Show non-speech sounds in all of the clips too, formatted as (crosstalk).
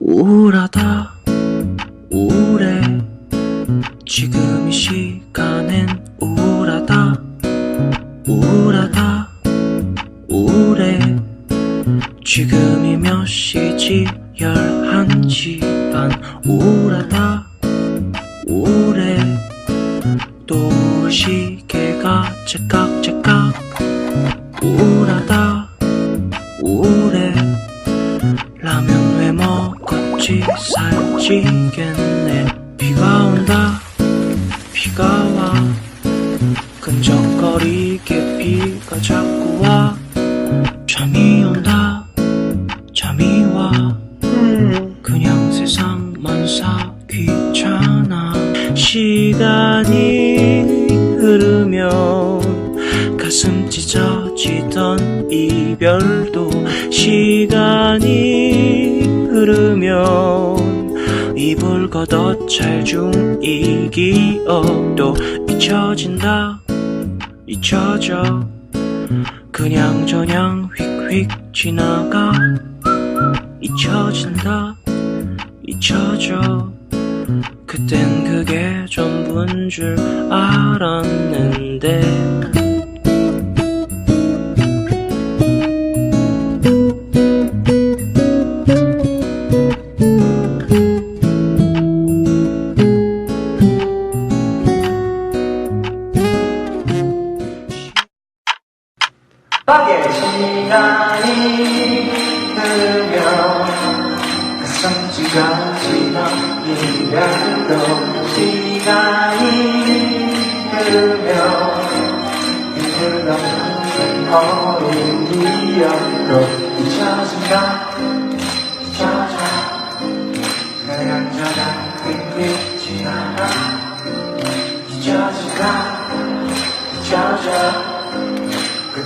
우울하다. 우울해. 지금 이 시간엔 우울하다. 우울하다. 우울해. 지금이 몇 시지? 열한 시 반. 우울하다. 우울해. 또 시계가 째깍째깍. 우울하다 왜 먹었지? 살찌겠네. 비가 온다. 비가 와. 끈적거리게 비가 자꾸 와. 잠이 온다. 잠이 와. 그냥 세상만 사 귀찮아. 시간이 흐르면 가슴 찢어지던 이별도 시간이 흐르면 이불 걷어 찰중 이 기억도 잊혀진다. 잊혀져. 그냥 저냥 휙휙 지나가. 잊혀진다. 잊혀져. 그땐 그게 전부인 줄 알았는데 빠게 시간이 흐르면 가슴 찢어지던 이별도 시간이 흐르면 힘들던 어린 기억도 잊혀진다. 잊혀져. 그냥 저냥 휙휙 지나가. 잊혀질까? 잊혀져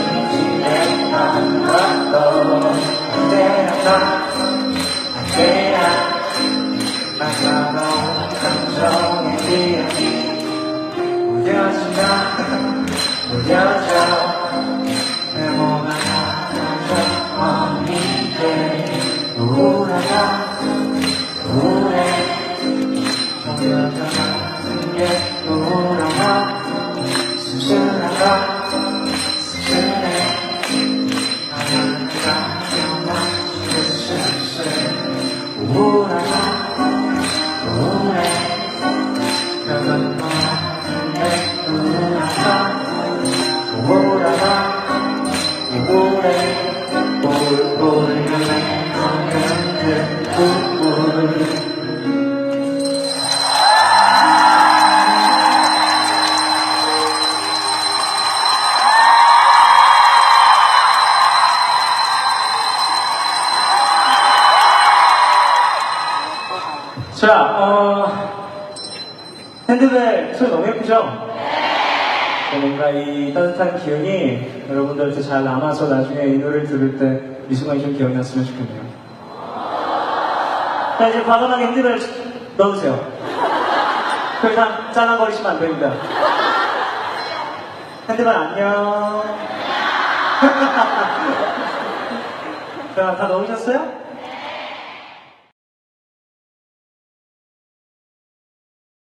힘들다 지냈던 것도 그때였 자, 어, 핸드벨 소리 너무 예쁘죠? 네, 뭔가 이 따뜻한 기운이 여러분들한테 잘 남아서 나중에 이 노래를 들을 때 이 순간이 좀 기억났으면 좋겠네요. 자, 이제 과감하게 핸드벨 넣으세요. 그냥 짠한거리시면 안 됩니다. 핸드벨 안녕. (laughs) 자, 다 넣으셨어요?